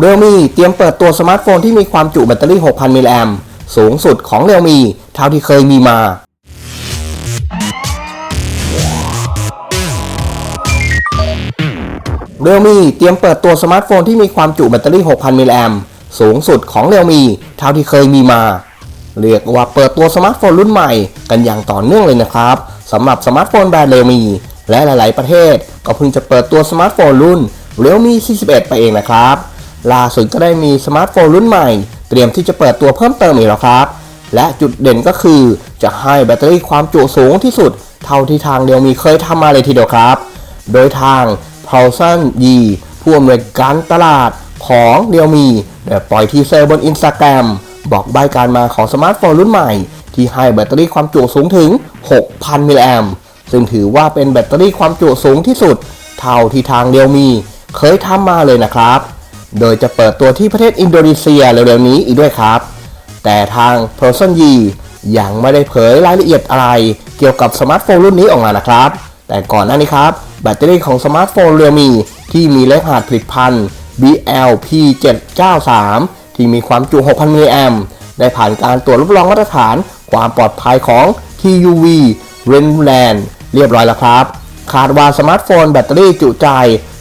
เรียวมีเตรียมเปิดตัวสมาร์ทโฟนที่มีความจุแบตเตอรี่ 6,000 มิลลิแอมสูงสุดของเรียวมีเท่าที่เคยมีมา เรียวมีเตรียมเปิดตัวสมาร์ทโฟนที่มีความจุแบตเตอรี่ 6,000 มิลลิแอมสูงสุดของเรียวมีเท่าที่เคยมีมา เรียกว่าเปิดตัวสมาร์ทโฟนรุ่นใหม่กันอย่างต่อเนื่องเลยนะครับสำหรับสมาร์ทโฟนแบรนด์เรียวมีและหลาย ๆ ประเทศ ก็เพิ่งจะเปิดตัวสมาร์ทโฟนรุ่นเรียวมี41 ไปเองนะครับ ล่าสุดก็ได้มีสมาร์ทโฟนรุ่นใหม่ เตรียมที่จะเปิดตัวเพิ่มเติมอีกแล้วครับ และจุดเด่นก็คือจะให้แบตเตอรี่ความจุสูงที่สุด เท่าที่ทางเรียวมีเคยทำมาเลยทีเดียวครับ โดยทาง p a u s o n Yi ผู้อำนวยการตลาดของเรียวมีได้ปล่อยทีเซอร์บน Instagram บอกใบการมาของสมาร์ทโฟนรุ่นใหม่ ที่ให้แบตเตอรี่ความจุสูงถึง 6,000 มิลลิแอมซึ่งถือว่าเป็นแบตเตอรี่ความจุสูงที่สุด เท่าที่ทางเรียวมี เคยทำมาเลยนะครับ โดยจะเปิดตัวที่ประเทศอินโดนีเซียเร็วๆนี้อีกด้วยครับ แต่ทาง p e r s o n y ยังไม่ได้เผยรายละเอียดอะไร เกี่ยวกับสมาร์ทโฟนรุ่นนี้ออกมานะครับ แต่ก่อนหน้านี้ครับ แบตเตอรี่ของสมาร์ทโฟนเรียมีที่มีเลขรหัสผลิตภัณฑ์ BLP793 ที่มีความจุ 6,000 มิลลิแอมป์ได้ผ่านการตรวจรับรองมาตรฐานความปลอดภัยของ TUV r e n l a n d เรียบร้อยแล้วครับ คาดว่าสมาร์ทโฟนแบตเตอรี่จุใจ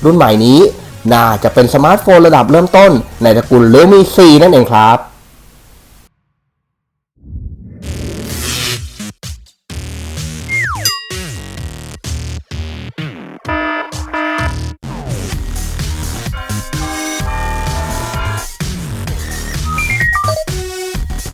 รุ่นใหม่นี้ น่าจะเป็นสมาร์ทโฟนระดับเริ่มต้น ในตระกูลเ e มี4นั่นเองครับ